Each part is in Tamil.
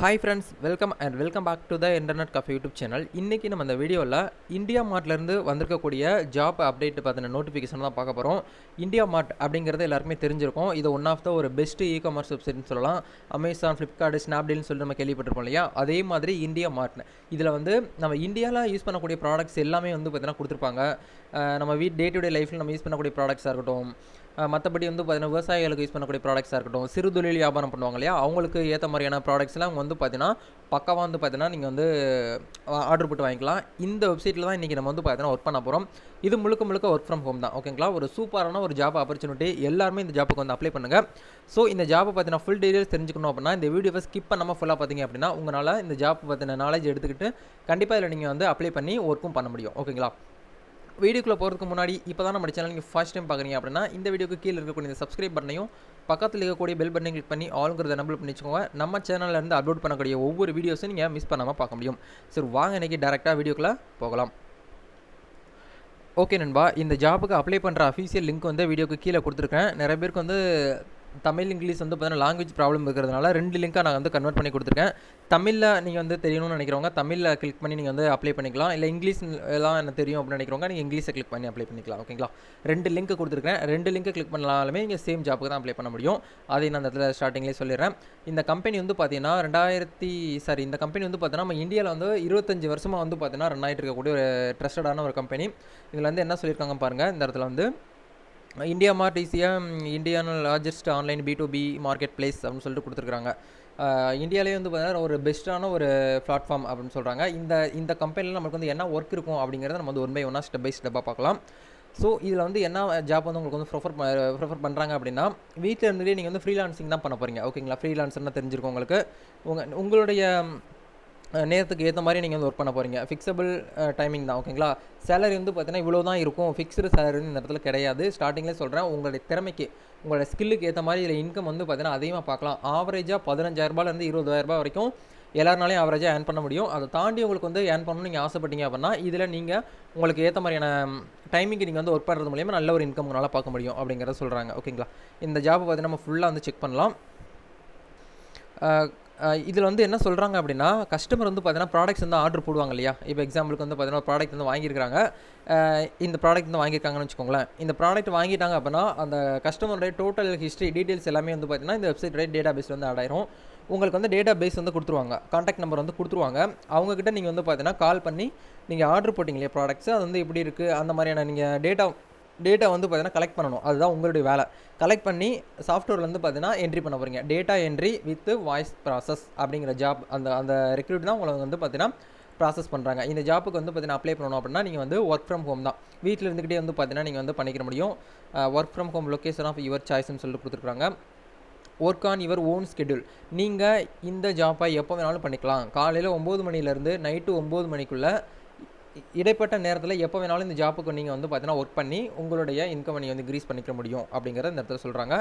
Hi friends welcome and welcome back to the internet cafe YouTube channel இன்றைக்கி நம்ம இந்த வீடியோவில் இந்தியா மார்ட்லேருந்து வந்திருக்கக்கூடிய ஜாப் அப்டேட் பார்த்தின நோட்டிஃபிகேஷன் தான் பார்க்க போகிறோம் இந்தியா மார்ட் அப்படிங்கிறது எல்லாருக்குமே தெரிஞ்சிருக்கும். இது ஒன் ஆஃப் த ஒரு பெஸ்ட் இ காமர்ஸ் வெப்சைட்னு சொல்லலாம். அமேசான் ஃப்ளிப்கார்ட் ஸ்னாப்டீல்னு சொல்லி நம்ம கேள்விப்பட்டிருப்போம் இல்லையா? அதே மாதிரி இந்தியா மார்ட் இதில் வந்து நம்ம இந்தியாவில் யூஸ் பண்ணக்கூடிய ப்ராடக்ட்ஸ் எல்லாமே வந்து பார்த்திங்கன்னா கொடுத்துருப்பாங்க. நம்ம வீட் டே டு டே லைஃப்பில் நம்ம யூஸ் பண்ணக்கூடிய ப்ராடக்ட்ஸாக இருக்கட்டும். மற்றபடி வந்து பார்த்தீங்கன்னா விவசாயிகளுக்கு யூஸ் பண்ணக்கூடிய ப்ராடக்ட்ஸாக இருக்கட்டும் சிறு தொழில் வியாபாரம் பண்ணுவாங்க இல்லையா அவங்களுக்கு ஏற்ற மாதிரியான ப்ராடக்ட்ஸ்லாம் அவங்க வந்து பார்த்தீங்கன்னா பக்காவாக வந்து பார்த்தீங்கன்னா நீங்கள் வந்து ஆர்டர் போட்டு வாங்கிக்கலாம். இந்த வெப்சைட்டில் தான் இன்றைக்கி நம்ம வந்து பார்த்தீங்கன்னா ஒர்க் பண்ண போகிறோம் இது முழுக்க முழுக்க ஒர்க் ஃப்ரம் ஹோம் தான் ஓகேங்களா ஒரு சூப்பரான ஒரு ஜாப் ஆப்பர்ச்சுனிட்டி எல்லாருமே இந்த ஜாப்புக்கு வந்து அப்ளை பண்ணுங்கள் ஸோ இந்த ஜாப்பை பார்த்தீங்கன்னா ஃபுல் டீடைல்ஸ் தெரிஞ்சுக்கணும் அப்படின்னா இந்த வீடியோவை ஸ்கிப் பண்ணாமல் ஃபுல்லாக பார்த்தீங்க அப்படின்னா உங்களால் இந்த ஜாப் பற்றின நாலேஜ் எடுத்துக்கிட்டு கண்டிப்பாக இதில் நீங்கள் வந்து அப்ளை பண்ணி ஒர்க்கும் பண்ண முடியும் ஓகேங்களா வீடியோக்குள்ளே போகிறதுக்கு முன்னாடி இப்போ தான் நம்ம சேனல் நீங்கள் ஃபஸ்ட் டைம் பார்க்குறீங்க அப்படின்னா இந்த வீடியோக்கு கீழே இருக்கக்கூடிய இந்த சப்ஸ்கிரைப் பட்டனையும் பக்கத்தில் இருக்கக்கூடிய பெல் பட்டனை கிளிக் பண்ணி ஆளுங்கிறத நம்பர் பண்ணி வச்சுக்கோங்க. நம்ம சேனல்ல இருந்து அப்லோட் பண்ணக்கூடிய ஒவ்வொரு வீடியோஸும் நீங்கள் மிஸ் பண்ணாமல் பார்க்க முடியும். சரி வாங்க இன்றைக்கி டேரெக்டாக வீடியோக்குள்ளே போகலாம். ஓகே நண்பா இந்த ஜாபுக்கு அப்ளை பண்ணுற அஃபீஷியல் லிங்க் வந்து வீடியோக்கு கீழே கொடுத்துருக்கேன். நிறைய பேருக்கு வந்து தமிழ் இங்கிலீஷ் வந்து பார்த்தீங்கன்னா லாங்குவேஜ் ப்ராப்ளம் இருக்கிறதுனால ரெண்டு லிங்க்காக நான் வந்து கன்வெர்ட் பண்ணி கொடுத்துருக்கேன். தமிழில் நீங்கள் வந்து தெரியணும்னு நினைக்கிறவங்க தமிழில் கிளிக் பண்ணி நீங்கள் வந்து அப்ளை பண்ணிக்கலாம். இல்லை இங்கிலீஷ் எல்லாம் என்ன தெரியும் அப்படின்னு நினைக்கிறவங்க நீங்கள் இங்கிலீஷை கிளிக் பண்ணி அப்ளை பண்ணிக்கலாம். ஓகேங்களா ரெண்டு லிங்க் கொடுத்துருக்கேன். ரெண்டு லிங்க் கிளிக் பண்ணாலுமே நீங்கள் சேம் ஜாப்புக்கு தான் அப்ளை பண்ண முடியும். அதை நான் அந்த இடத்துல ஸ்டார்டிங்லேயே சொல்லிடுறேன். இந்த கம்பெனி வந்து பார்த்தீங்கன்னா ரெண்டாயிரத்தி சாரி இந்த கம்பெனி வந்து பார்த்தீங்கன்னா நம்ம இந்தியாவில் வந்து இருபத்தஞ்சு வருஷமாக வந்து பார்த்தீங்கன்னா ரன் ஆகிட்டு இருக்கக்கூடிய ஒரு ட்ரஸ்டடான ஒரு கம்பெனி இதில் வந்து என்ன சொல்லியிருக்காங்க பாருங்கள் இந்த இடத்துல வந்து இந்தியா மார்ட் ஈஸியாக இந்தியான largest online B to B marketplace அப்படின்னு சொல்லிட்டு கொடுத்துருக்காங்க இந்தியாவிலே வந்து பார்த்தீங்கன்னா ஒரு பெஸ்ட்டான ஒரு பிளாட்ஃபார்ம் அப்படின்னு சொல்கிறாங்க இந்த இந்த கம்பெனியில் நமக்கு வந்து என்ன ஒர்க் இருக்கும் அப்படிங்கிறத நம்ம வந்து ஒன் பை ஒன்னாக ஸ்டெப் பை ஸ்டெப்பாக பார்க்கலாம். ஸோ இதில் வந்து என்ன ஜாப் வந்து உங்களுக்கு வந்து ப்ரிஃபர் ப்ரிஃபர் பண்ணுறாங்க அப்படின்னா வீட்டில் இருந்துகிட்டே நீங்கள் வந்து ஃப்ரீலான்சிங் தான் பண்ண போகிறீங்க ஓகேங்களா ஃப்ரீலான்சர்னால் தெரிஞ்சிருக்கும் உங்களுக்கு. உங்கள் உங்களுடைய நேரத்துக்கு ஏற்ற மாதிரி நீங்கள் வந்து ஒர்க் பண்ண போகிறீங்க ஃபிக்ஸபிள் டைமிங் தான் ஓகேங்களா சேலரி வந்து பார்த்தீங்கன்னா இவ்வளோ தான் இருக்கும். ஃபிக்ஸ்டு சேலரி இந்த இடத்துல கிடையாது. ஸ்டார்டிங்லேயே சொல்கிறேன் உங்களுடைய திறமைக்கு உங்களோட ஸ்கில்லுக்கு ஏற்ற மாதிரி இதில் இன்கம் வந்து பார்த்தீங்கன்னா அதிகமாக பார்க்கலாம் ஆவரேஜாக பதினஞ்சாயிரரூபாலேருந்து இருபதாயிரரூபா வரைக்கும் எல்லாருனாலையும் ஆவரேஜாக ஏர்ன் பண்ண முடியும். அதை தாண்டி உங்களுக்கு வந்து ஏர்ன் பண்ணணும்னு நீங்கள் ஆசைப்பட்டீங்க அப்படின்னா இதில் நீங்கள் உங்களுக்கு ஏற்ற மாதிரியான டைமிங்க்கு நீங்கள் வந்து ஒர்க் பண்ணுறது மூலியமாக நல்ல ஒரு இன்கம் உங்களால் பார்க்க முடியும் அப்படிங்கிறத சொல்கிறாங்க ஓகேங்களா இந்த ஜாப் பார்த்தீங்கன்னா நம்ம ஃபுல்லாக வந்து செக் பண்ணலாம். இதில் வந்து என்ன சொல்கிறாங்க அப்படின்னா கஸ்டமர் வந்து பார்த்தீங்கன்னா ப்ராடக்ட்ஸ் வந்து ஆர்டர் போடுவாங்க இல்லையா? இப்போ எக்ஸாம்பிளுக்கு வந்து பார்த்தீங்கன்னா ப்ராடக்ட் வந்து வாங்கியிருக்காங்க இந்த ப்ராடக்ட் வந்து வாங்கியிருக்காங்கன்னு வச்சுக்கோங்களேன். இந்த ப்ராடக்ட் வாங்கிட்டாங்க அப்படின்னா அந்த கஸ்டமருடைய டோட்டல் ஹிஸ்ட்ரி டீட்டெயில்ஸ் எல்லாமே வந்து பார்த்தீங்கன்னா இந்த வெப்சைட் டேட்டா பேஸ் வந்து ஆட் ஆயிரும். உங்களுக்கு வந்து டேட்டா பேஸ் வந்து கொடுத்துருவாங்க. காண்டாக்ட் நம்பர் வந்து கொடுத்துருவாங்க. அவங்கக்கிட்ட நீங்கள் வந்து பார்த்தீங்கன்னா கால் பண்ணி நீங்கள் ஆர்டர் போட்டிங்க இல்லையா ப்ராடக்ட்ஸ் அது வந்து எப்படி இருக்குது அந்த மாதிரியான நீங்கள் டேட்டா டேட்டா வந்து பார்த்தீங்கன்னா கலெக்ட் பண்ணணும். அதுதான் உங்களுடைய வேலை. கலெக்ட் பண்ணி சாஃப்ட்வேர்லேருந்து பார்த்தீங்கன்னா என்ட்ரி பண்ண போகிறீங்க data entry with voice process அப்படிங்கிற ஜாப் அந்த அந்த ரெக்ரூட் தான் உங்களுக்கு வந்து பார்த்தீங்கன்னா ப்ராசஸ் பண்ணுறாங்க இந்த ஜாப்புக்கு வந்து பார்த்தீங்கன்னா அப்ளை பண்ணணும் அப்படின்னா நீங்கள் வந்து ஒர்க் ஃப்ரம் ஹோம் தான். வீட்டில் இருந்துக்கிட்டே வந்து பார்த்தீங்கன்னா நீங்கள் வந்து பண்ணிக்க முடியும். Work from home location of your சாய்ஸ்னு சொல்லிட்டு கொடுத்துருக்காங்க work on your own schedule நீங்கள் இந்த ஜாப்பை எப்போ வேணாலும் பண்ணிக்கலாம். காலையில் ஒம்பது மணிலேருந்து நைட்டு ஒம்பது மணிக்குள்ளே இடைப்பட்ட நேரத்தில் எப்போ வேணாலும் இந்த ஜாப்புக்கு நீங்கள் வந்து பார்த்தீங்கன்னா ஒர்க் பண்ணி உங்களுடைய இன்கம் நீங்கள் வந்து க்ரீஸ் பண்ணிக்க முடியும் அப்படிங்கிறத இந்த இடத்துல சொல்கிறாங்க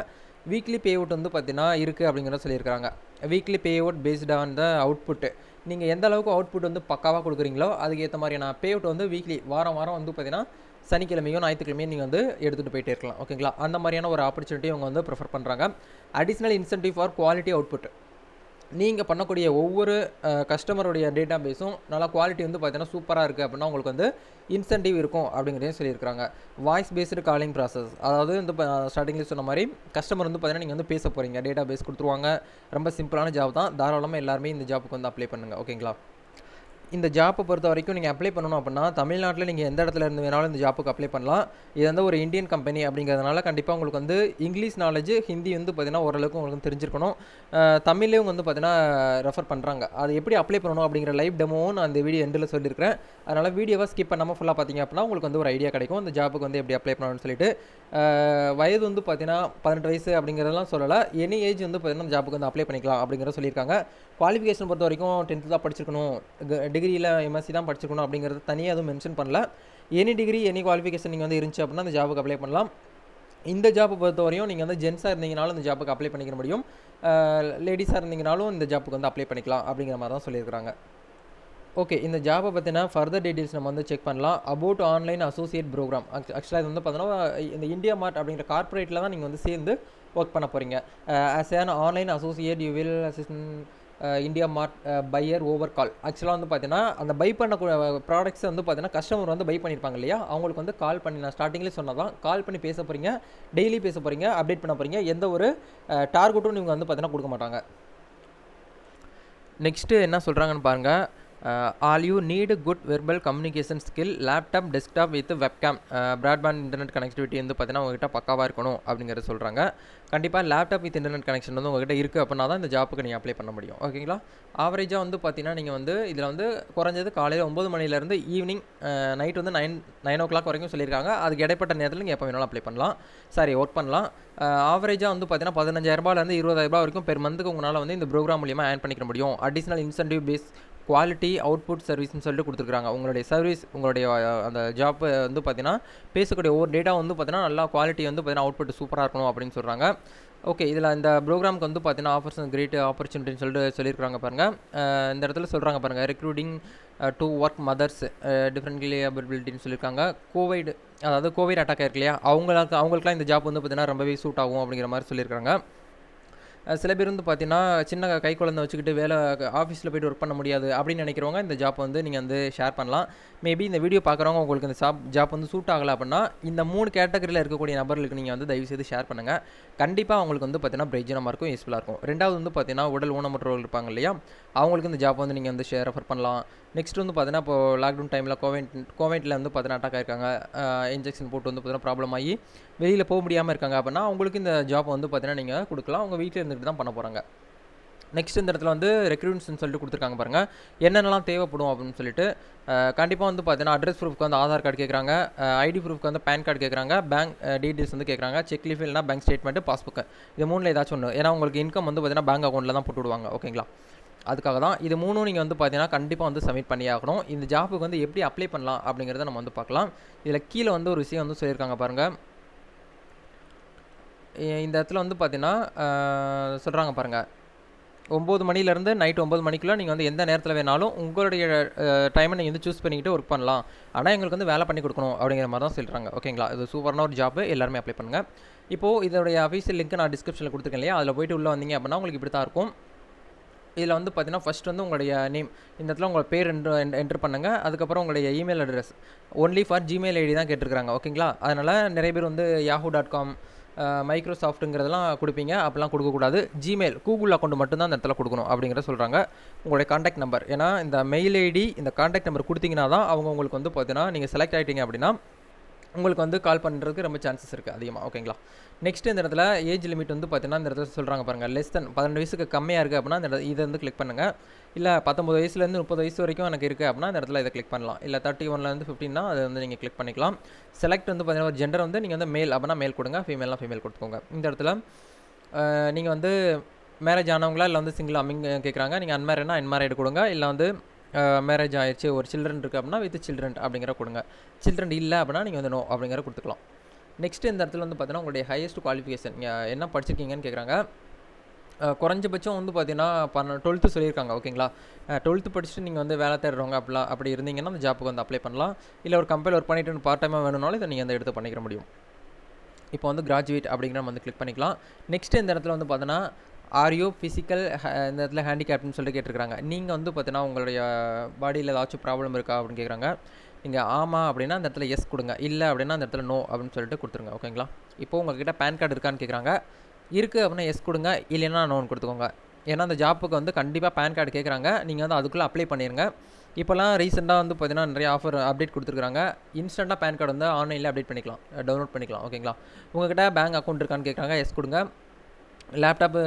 வீக்லி பே அவுட் வந்து பார்த்தீங்கன்னா இருக்குது அப்படிங்கிறத சொல்லியிருக்காங்க weekly payout based on the output நீங்கள் எந்த அளவுக்கு அவுட்புட் வந்து பக்காவாக கொடுக்குறீங்களோ அதுக்கு ஏற்ற மாதிரியான பே அவுட் வந்து வீக்லி வாரம் வாரம் வந்து பார்த்தீங்கன்னா சனிக்கிழமையும் ஞாயிற்றுக்கிழமையும் நீங்கள் வந்து எடுத்துகிட்டு போயிட்டே இருக்கலாம். ஓகேங்களா அந்த மாதிரியான ஒரு ஆப்பர்ச்சுனிட்டி அவங்க வந்து ப்ரிஃபர் பண்ணுறாங்க additional incentive for quality output நீங்கள் பண்ணக்கூடிய ஒவ்வொரு கஸ்டமருடைய டேட்டா பேஸும் நல்லா குவாலிட்டி வந்து பார்த்தீங்கன்னா சூப்பராக இருக்குது அப்படின்னா உங்களுக்கு வந்து இன்சென்டிவ் இருக்கும் அப்படிங்கிறதையும் சொல்லியிருக்காங்க வாய்ஸ் பேஸ்டு காலிங் ப்ராசஸ் அதாவது வந்து ஸ்டார்டிங்கில் சொன்ன மாதிரி கஸ்டமர் வந்து பார்த்தீங்கன்னா நீங்கள் வந்து பேச போகிறீங்க டேட்டா பேஸ் கொடுத்துருவாங்க. ரொம்ப சிம்பிளான ஜாப் தான். தாராளமாக எல்லாருமே இந்த ஜாப்புக்கு வந்து அப்ளை பண்ணுங்கள் ஓகேங்களா இந்த ஜாப்பை பொறுத்த வரைக்கும் நீங்கள் அப்ளை பண்ணணும் அப்படின்னா தமிழ்நாட்டில் நீங்கள் எந்த இடத்துல இருந்து வேணாலும் இந்த ஜாப்புக்கு அப்ளை பண்ணலாம். இது வந்து ஒரு இந்தியன் கம்பெனி அப்படிங்கிறதுனால கண்டிப்பாக உங்களுக்கு வந்து இங்கிலீஷ் நாலேஜ் ஹிந்தி வந்து பார்த்திங்கன்னா ஓரளவுக்கு உங்களுக்கு தெரிஞ்சிருக்கணும். தமிழ்லேயும் வந்து பார்த்தீங்கன்னா ரெஃபர் பண்ணுறாங்க அது எப்படி அப்ளை பண்ணணும் அப்படிங்கிற லைவ் டெமோவும் நான் அந்த வீடியோ எண்டில் சொல்லியிருக்கிறேன். அதனால் வீடியோவை ஸ்கிப் பண்ணாமல் ஃபுல்லாக பார்த்தீங்க அப்படின்னா உங்களுக்கு வந்து ஒரு ஐடியா கிடைக்கும். இந்த ஜாப்புக்கு வந்து எப்படி அப்ளை பண்ணணும்னு சொல்லிட்டு. வயது வந்து பார்த்தீங்கன்னா பதினெட்டு வயசு அப்படிங்கிறதெல்லாம் சொல்லலை. எனி ஏஜ் வந்து பார்த்தீங்கன்னா ஜாப்புக்கு வந்து அப்ளை பண்ணிக்கலாம் அப்படிங்கிறத சொல்லியிருக்காங்க. குவாலிஃபிகேஷன் பொறுத்த வரைக்கும் டென்த்து தான் படிச்சிருக்கணும். டிகிரியில் எம்எஸ்சி தான் படிச்சிருக்கணும் அப்படிங்கிறது தனியாக எதுவும் மென்ஷன் பண்ணல. எனி டிகிரி எனி குவாலிஃபிகேஷன் நீங்கள் வந்து இருந்துச்சு அப்படின்னா அந்த ஜாபுக்கு அப்ளை பண்ணலாம். இந்த ஜாப்பை பொறுத்த வரையும் நீங்கள் வந்து ஜென்ஸாக இருந்தீங்கனாலும் இந்த ஜாப்புக்கு அப்ளை பண்ணிக்க முடியும். லேடிஸாக இருந்தீங்கனாலும் இந்த ஜாப்புக்கு வந்து அப்ளை பண்ணிக்கலாம் அப்படிங்கிற மாதிரி தான் சொல்லியிருக்கிறாங்க. ஓகே இந்த ஜாபை பற்றினா ஃபர்தர் டீட்டெயில்ஸ் நம்ம வந்து செக் பண்ணலாம். அபவுட் ஆன்லைன் அசோசியேட் ப்ரோக்ராம் ஆக்சுவலாக இது வந்து பார்த்தோன்னா இந்த இந்தியா மார்ட் அப்படிங்கிற கார்ப்பரேட்டில் தான் நீங்கள் வந்து சேர்ந்து ஒர்க் பண்ண போகிறீங்க as an online associate you will assistant IndiaMART buyer over call ஆக்சுவலாக வந்து பார்த்தீங்கன்னா அந்த பை பண்ண ப்ராடக்ட்ஸ் வந்து பார்த்தீங்கன்னா கஸ்டமர் வந்து பை பண்ணியிருப்பாங்க இல்லையா? அவங்களுக்கு வந்து கால் பண்ணி நான் ஸ்டார்டிங்லேயே சொன்னால் தான் கால் பண்ணி பேச போகிறீங்க டெய்லி பேச போகிறீங்க அப்டேட் பண்ண போகிறீங்க எந்த ஒரு டார்கெட்டும் நீங்கள் வந்து பார்த்தீங்கன்னா கொடுக்க மாட்டாங்க. நெக்ஸ்ட்டு என்ன சொல்கிறாங்கன்னு பாருங்கள் all you need good verbal communication skill laptop desktop with webcam broadband internet connectivity வந்து பார்த்தீங்கன்னா உங்ககிட்ட பக்காவாக இருக்கணும் அப்படிங்கிறத சொல்கிறாங்க கண்டிப்பாக லேப்டாப் வித் இன்டர்நெட் கனெக்ஷன் வந்து உங்ககிட்ட இருக்குது அப்படின்னா தான் இந்த ஜாப்புக்கு நீங்கள் அப்ளை பண்ண முடியும். ஓகேங்களா ஆவரேஜாக வந்து பார்த்தீங்கன்னா நீங்கள் வந்து இதில் வந்து குறைஞ்சது காலையில் ஒம்பது மணிலேருந்து ஈவினிங் நைட் uh, வந்து நைன் நைன் ஓ கிளாக் வரைக்கும் சொல்லியிருக்காங்க. அதுக்கு இடைப்பட்ட நேரத்தில் நீங்கள் எப்போ வேணாலும் அப்ளை பண்ணலாம். சாரி ஒர்க் பண்ணலாம். Uh, ஆவரேஜாக வந்து பார்த்தீங்கன்னா பதினஞ்சாயிரரூபாலேருந்து இருபதாயிரரூபா வரைக்கும் பெர் மந்த்துக்கு உங்களால் வந்து இந்த ப்ரோக்ராம் மூலியமாக ஆன் பண்ணிக்க முடியும். Additional incentive base quality output சர்வீஸ்னு சொல்லிட்டு கொடுத்துருக்காங்க உங்களுடைய சர்வீஸ் உங்களுடைய அந்த ஜாப் வந்து பார்த்தீங்கன்னா பேசக்கூடிய ஒவ்வொரு டேட்டா வந்து பார்த்தீங்கன்னா நல்லா குவாலிட்டி வந்து பார்த்தீங்கன்னா அவுட்புட் சூப்பராக இருக்கணும் அப்படின்னு சொல்கிறாங்க ஓகே இதில் இந்த ப்ரோக்ராமுக்கு வந்து பார்த்தீங்கன்னா ஆஃபர்ஸ் கிரேட் ஆப்பர்ச்சுனிட்டின்னு சொல்லிட்டு சொல்லியிருக்காங்க பாருங்கள் இந்த இடத்துல சொல்கிறாங்க பாருங்கள் recruiting to work mothers differently அபிலிட்டின்னு சொல்லியிருக்காங்க. கோவிட் அதாவது கோவிட் அட்டாக் ஆயிருக்கு இல்லையா? அவங்களுக்கு அவங்களுக்குலாம் இந்த ஜாப் வந்து பார்த்தீங்கன்னா ரொம்பவே சூட் ஆகும் அப்படிங்கிற மாதிரி சொல்லியிருக்காங்க சில பேர் வந்து பார்த்தீங்கன்னா சின்ன கை குழந்தை வச்சுக்கிட்டு வேலை ஆஃபீஸில் போய்ட்டு ஒர்க் பண்ண முடியாது அப்படின்னு நினைக்கிறவங்க இந்த ஜாப் வந்து நீங்கள் வந்து ஷேர் பண்ணலாம். மேபி இந்த வீடியோ பார்க்குறவங்க உங்களுக்கு இந்த ஜாப் ஜாப் வந்து சூட் ஆகலை அப்படின்னா இந்த மூணு கேட்டகரியில் இருக்கக்கூடிய நபர்களுக்கு நீங்கள் வந்து தயவு செய்து ஷேர் பண்ணுங்கள் கண்டிப்பாக அவங்களுக்கு வந்து பார்த்தீங்கன்னா பிரயோஜனமாக இருக்கும் யூஸ்ஃபுல்லாக இருக்கும். ரெண்டாவது வந்து பார்த்தீங்கன்னா உடல் ஊனமுற்றவர்கள் இருப்பாங்க இல்லையா? அவங்களுக்கு இந்த ஜாப் வந்து நீங்கள் வந்து ஷேர் ரெஃபர் பண்ணலாம். நெக்ஸ்ட் வந்து பார்த்தீங்கன்னா இப்போ லாக்டவுன் டைமில் கோவிட் கோவிட்டில் வந்து பார்த்தீங்கன்னா அட்டாக் ஆயிருக்காங்க. இன்ஜெக்ஷன் போட்டு வந்து பார்த்தீங்கன்னா ப்ராப்ளம் ஆகி வெளியில் போக முடியாமல் இருக்காங்க அப்படின்னா அவங்களுக்கு இந்த ஜாப் வந்து பார்த்தீங்கன்னா நீங்கள் கொடுக்கலாம். அவங்க வீட்டில் இருந்துட்டு தான் பண்ண போகிறாங்க நெக்ஸ்ட் இந்த இடத்துல வந்து ரெக்ரூட்மெண்ட்ஸ்னு சொல்லிட்டு கொடுத்துருக்காங்க பாருங்கள் என்னென்னலாம் தேவைப்படும் அப்படின்னு சொல்லிட்டு கண்டிப்பாக வந்து பார்த்தீங்கன்னா அட்ரஸ் ப்ரூஃப்க்கு வந்து ஆதார் கார்டு கேட்குறாங்க ஐடி ப்ரூஃப்க்கு வந்து பேன் கார்டு கேட்குறாங்க பேங்க் டீட்டெயில்ஸ் வந்து கேட்குறாங்க செக் லீஃப் இல்லைனா பேங்க் ஸ்டேட்மெண்ட்டு பாஸ்புக்கு இது மூணில் ஏதாச்சும் ஒன்று ஏன்னா உங்களுக்கு இன்கம் வந்து பார்த்தீங்கன்னா பேங்க் அக்கௌண்ட்டில் தான் போட்டு விடுவாங்க. ஓகேங்களா அதுக்காக தான் இது மூணும் நீங்கள் வந்து பார்த்தீங்கன்னா கண்டிப்பாக வந்து சப்மிட் பண்ணி ஆகணும். இந்த ஜாப்புக்கு வந்து எப்படி அப்ளை பண்ணலாம் அப்படிங்கிறத நம்ம வந்து பார்க்கலாம். இதில் கீழே வந்து ஒரு விஷயம் வந்து சொல்லியிருக்காங்க பாருங்கள் இந்த இடத்துல வந்து பார்த்தீங்கன்னா சொல்கிறாங்க பாருங்கள் ஒம்பது மணிலேருந்து நைட் ஒம்பது மணிக்குள்ளே நீங்கள் வந்து எந்த நேரத்தில் வேணாலும் உங்களுடைய டைமை நீங்கள் வந்து சூஸ் பண்ணிக்கிட்டு ஒர்க் பண்ணலாம். ஆனால் எங்களுக்கு வந்து வேலை பண்ணி கொடுக்கணும் அப்படிங்கிற மாதிரி தான் சொல்கிறாங்க ஓகேங்களா இது சூப்பரான ஒரு ஜாப்பு எல்லாருமே அப்ளை பண்ணுங்கள் இப்போது இதோடைய அஃபீஷியல் லிங்க் நான் டிஸ்கிரிப்ஷனில் கொடுத்துருக்கேன் இல்லையா? அதில் போய்ட்டு உள்ளே வந்தீங்க அப்படின்னா உங்களுக்கு இப்படி தான் இருக்கும். இதில் வந்து பார்த்தீங்கன்னா ஃபஸ்ட் வந்து உங்களுடைய நேம் இந்த இடத்துல உங்கள் பேர் என்ட்ரு என்ட்ரு பண்ணுங்கள் அதுக்கப்புறம் உங்களுடைய email address only for Gmail ID தான் கேட்டிருக்காங்க ஓகேங்களா அதனால் நிறைய பேர் வந்து யாஹூ டாட் காம் மைக்ரோசாஃப்ட்டுங்கிறதெல்லாம் கொடுப்பீங்க. அப்போலாம் கொடுக்கக்கூடாது. ஜிமெயில் கூகுள் அக்கௌண்ட் மட்டும்தான் அந்த இடத்துல கொடுக்கணும் அப்படிங்கிறத சொல்கிறாங்க உங்களுடைய காண்டாக்ட் நம்பர் ஏன்னா இந்த மெயில் ஐடி இந்த காண்டாக்ட் நம்பர் கொடுத்தீங்கன்னா தான் அவங்க உங்களுக்கு வந்து பார்த்தீங்கன்னா நீங்கள் செலக்ட் ஆகிட்டீங்க அப்படின்னா உங்களுக்கு வந்து கால் பண்ணுறதுக்கு ரொம்ப சான்சஸ் இருக்குது அதிகமாக ஓகேங்களா நெக்ஸ்ட் இந்த இடத்துல ஏஜ் லிமிட் வந்து பார்த்தீங்கன்னா இந்த இடத்துல சொல்கிறாங்க பாருங்கள் லெஸ் தென் பன்னெண்டு வயசுக்கு கம்மியாக இருக்குது அப்படின்னா இந்த இதை வந்து கிளிக் பண்ணுங்கள் இல்லை பத்தொம்பது வயசுலேருந்து முப்பது வயசு வரைக்கும் எனக்கு இருக்குது அப்படின்னா இந்த இடத்துல இதை கிளிக் பண்ணலாம். இல்லை தேர்ட்டி ஒன்லேருந்து ஃபிஃப்டின்னா அதை வந்து நீங்கள் கிளிக் பண்ணிக்கலாம். செலக்ட் வந்து பார்த்தீங்கன்னா ஒரு ஜெண்டர் வந்து நீங்கள் வந்து மேல் அப்படின்னா மேல் கொடுங்க. ஃபீமேலாம் ஃபீமேல் கொடுத்துக்கோங்க. இந்த இடத்துல நீங்கள் வந்து மேரேஜ் ஆனவங்களா இல்லை வந்து சிங்கிள் அம்மிங் கேட்குறாங்க நீங்கள் அன்மேரிட்னா அன்மேரிடு கொடுங்க. இல்லை வந்து மேரேஜ் ஆயிடுச்சு ஒரு சில்ட்ரன் இருக்குது அப்படின்னா வித் சில்ட்ரன் அப்படிங்கிற கொடுங்க. சில்ட்ரன் இல்லை அப்படின்னா நீங்கள் வந்து நோ அப்படிங்கிற கொடுத்துக்கலாம். நெக்ஸ்ட் இந்த இடத்துல வந்து பார்த்தீங்கன்னா உங்களுடைய ஹையஸ்ட் குவாலிஃபிகேஷன் என்ன படிச்சிருக்கீங்கன்னு கேட்குறாங்க குறைஞ்சபட்சம் வந்து பார்த்தீங்கன்னா பன்ன டுவெல்த்து சொல்லியிருக்காங்க ஓகேங்களா? டுவெல்த்து படிச்சுட்டு நீங்கள் வந்து வேலை தேடுறவங்க அப்படிலாம் அப்படி இருந்தீங்கன்னா அந்த ஜாப்புக்கு வந்து அப்ளை பண்ணலாம். இல்லை ஒரு கம்பெனி ஒர்க் பண்ணிட்டு பார்ட் டைமாக வேணும்னாலும் இதை நீங்கள் வந்து எடுத்து பண்ணிக்கிற முடியும். இப்போ வந்து கிராஜுவேட் அப்படிங்கிற நம்ம வந்து கிளிக் பண்ணிக்கலாம். நெக்ஸ்ட் இந்த இடத்துல வந்து பார்த்தோன்னா ஆரியோ ஃபிசிக்கல் இந்த இடத்துல ஹேண்டிகேப்னு சொல்லிட்டு கேட்டிருக்காங்க நீங்கள் வந்து பார்த்தீங்கன்னா உங்களுடைய பாடியில் ஏதாச்சும் ப்ராப்ளம் இருக்கா அப்படின்னு கேட்குறாங்க. நீங்கள் ஆமாம் அப்படின்னா அந்த இடத்துல எஸ் கொடுங்க. இல்லை அப்படின்னா அந்த இடத்துல நோ அப்படின்னு சொல்லிட்டு கொடுத்துருங்க. ஓகேங்களா இப்போ உங்ககிட்ட பேன் கார்டு இருக்கான்னு கேட்குறாங்க. இருக்குது அப்படின்னா எஸ் கொடுங்க. இல்லைன்னா நோன் கொடுத்துக்கோங்க. ஏன்னா அந்த ஜாப்புக்கு வந்து கண்டிப்பாக பேன் கார்டு கேட்குறாங்க. நீங்கள் வந்து அதுக்குள்ளே அப்ளை பண்ணிடுங்க இப்போலாம் ரீசெண்டாக வந்து பார்த்தீங்கன்னா நிறைய ஆஃபர் அப்டேட் கொடுத்துருக்காங்க இன்ஸ்டண்ட்டாக பேன் கார்டு வந்து ஆன்லைனில் அப்டேட் பண்ணிக்கலாம். டவுன்லோட் பண்ணிக்கலாம். ஓகேங்களா உங்கள்கிட்ட பேங்க் அக்கௌண்ட் இருக்கான்னு கேட்குறாங்க. எஸ் கொடுங்க. லேப்டாப்பு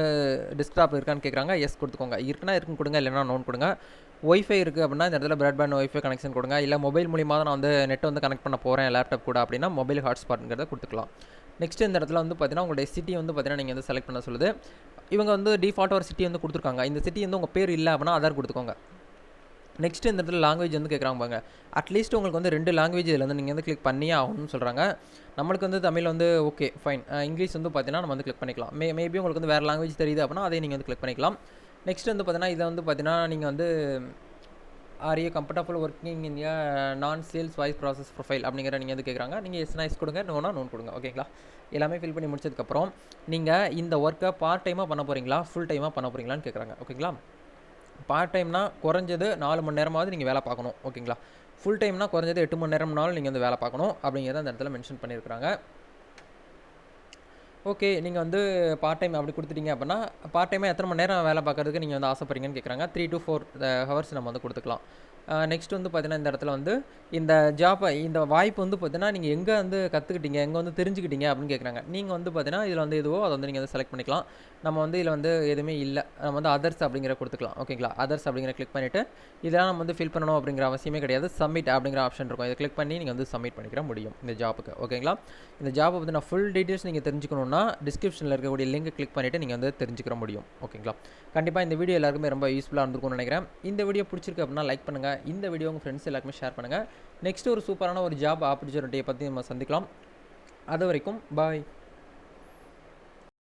டெஸ்க்டாப் இருக்கான்னு கேட்குறாங்க எஸ் கொடுத்துக்கோங்க. இருக்குன்னா இருக்குன்னு கொடுங்க. இல்லைனா நோன் கொடுங்க. ஒய்ஃபை இருக்குது அப்படின்னா இந்த இடத்துல ப்ராட்பேண்ட் ஒய்ஃபை கனெக்ஷன் கொடுங்க. இல்லை மொபைல் மூலியமாக தான் நான் வந்து நெட்டை வந்து கனெக்ட் பண்ண போகிறேன் லேப்டாப் கூட அப்படின்னா மொபைல் ஹாட்ஸ்பாட்ங்கிறத கொடுத்துக்கலாம். நெக்ஸ்ட் இந்த இடத்துல வந்து பார்த்தீங்கன்னா உங்களுடைய சிட்டி வந்து பார்த்தீங்கன்னா நீங்கள் வந்து செலக்ட் பண்ண சொல்லுது. இவங்க வந்து டிஃபால்ட் ஒரு சிட்டி வந்து கொடுத்துருக்காங்க. இந்த சிட்டி வந்து உங்கள் பேர் இல்லை அப்படின்னா ஆதார் கொடுத்துக்கோங்க. நெக்ஸ்ட்டு இந்த இடத்துல லாங்குவேஜ் வந்து கேட்குறாங்க பாங்க அட்லீஸ்ட் உங்களுக்கு வந்து ரெண்டு லாங்குவேஜ் இதில் வந்து நீங்கள் வந்து கிளிக் பண்ணியே ஆகணும்னு சொல்கிறாங்க நம்மளுக்கு வந்து தமிழ் வந்து ஓகே ஃபைன் இங்கிலீஷ் வந்து பார்த்தீங்கன்னா நம்ம வந்து கிளிக் பண்ணிக்கலாம். மே மேபி உங்களுக்கு வந்து வேறு லாங்குவேஜ் தெரியுது அப்படின்னா அதை நீங்கள் வந்து கிளிக் பண்ணிக்கலாம். நெக்ஸ்ட் வந்து பார்த்தீங்கன்னா இதை வந்து பார்த்தீங்கன்னா நீங்கள் வந்து are a comfortable working India நான் சேல்ஸ் வாய்ஸ் ப்ராசஸ் ப்ரொஃபைல் அப்படிங்கிற நீங்கள் வந்து கேட்குறாங்க நீங்கள் எஸ் நைஸ் கொடுங்க நோனா நோன் கொடுங்க ஓகேங்களா எல்லாமே ஃபில் பண்ணி முடிச்சதுக்கப்புறம் நீங்கள் இந்த ஒர்க்கை பார்ட் டைமாக பண்ண போகிறீங்களா ஃபுல் டைமாக பண்ண போகிறீங்களான்னு கேட்குறாங்க ஓகேங்களா பார்ட் டைம்னா குறைஞ்சது நாலு மணி நேரமாவது நீங்கள் வேலை பார்க்கணும். ஓகேங்களா? ஃபுல் டைம்னா குறைஞ்சது எட்டு மணி நேரம்னாலும் நீங்கள் வந்து வேலை பார்க்கணும். அப்படிங்கிறத அந்த இடத்துல மென்ஷன் பண்ணியிருக்கிறாங்க. ஓகே நீங்கள் வந்து பார்ட் டைம் அப்படி கொடுத்துட்டீங்க அப்படின்னா பார்ட் டைமாக எத்தனை மணி நேரம் வேலை பார்க்கறதுக்கு நீங்கள் வந்து ஆசைப்படுறீங்கன்னு கேட்குறாங்க த்ரீ டு ஃபோர் ஹவர்ஸ் நம்ம வந்து கொடுத்துக்கலாம். நெக்ஸ்ட் வந்து பார்த்தீங்கன்னா இந்த இடத்துல வந்து இந்த ஜாப்பை இந்த வாய்ப்பு வந்து பார்த்தீங்கன்னா நீங்கள் எங்கே வந்து கற்றுக்கிட்டீங்க எங்கே வந்து தெரிஞ்சுக்கிட்டீங்க அப்படின்னு கேட்குறாங்க நீங்கள் வந்து பார்த்தீங்கன்னா இதில் வந்து எதுவோ அதை வந்து நீங்கள் வந்து செலக்ட் பண்ணிக்கலாம். நம்ம வந்து இதில் வந்து எதுவுமே இல்லை. நம்ம வந்து அதர்ஸ் அப்படிங்கிற கொடுத்துக்கலாம். ஓகேங்களா அதர்ஸ் அப்படிங்கிற கிளிக் பண்ணிவிட்டு இதெல்லாம் நம்ம வந்து ஃபில் பண்ணணும் அப்படிங்கிற அவசியமே கிடையாது. சப்மிட் அப்படிங்கிற ஆப்ஷன் இருக்கும். இதை கிளிக் பண்ணி நீங்கள் வந்து சப்மிட் பண்ணிக்கிற முடியும் இந்த ஜாப்புக்கு ஓகேங்களா இந்த ஜாப்பை பற்றி நான் ஃபுல் டீட்டெயில்ஸ் நீங்கள் தெரிஞ்சுக்கணுன்னா டிஸ்கிரிப்ஷனில் இருக்கக்கூடிய லிங்க் கிளிக் பண்ணிவிட்டு நீங்கள் வந்து தெரிஞ்சுக்கிற முடியும். ஓகேங்களா கண்டிப்பாக இந்த வீடியோ எல்லாருக்குமே ரொம்ப யூஸ்ஃபுல்லாக இருந்திருக்கும்னு நினைக்கிறேன். இந்த வீடியோ பிடிச்சிருக்கு அப்படின்னா லைக் பண்ணுங்கள் இந்த வீடியோ உங்கள் ஃப்ரெண்ட்ஸ் எல்லாருக்குமே ஷேர் பண்ணுங்கள் நெக்ஸ்ட் ஒரு சூப்பரான ஒரு ஜாப் ஆப்பர்ச்சுனிட்டியை பற்றி நம்ம சந்திக்கலாம். அது வரைக்கும் பாய்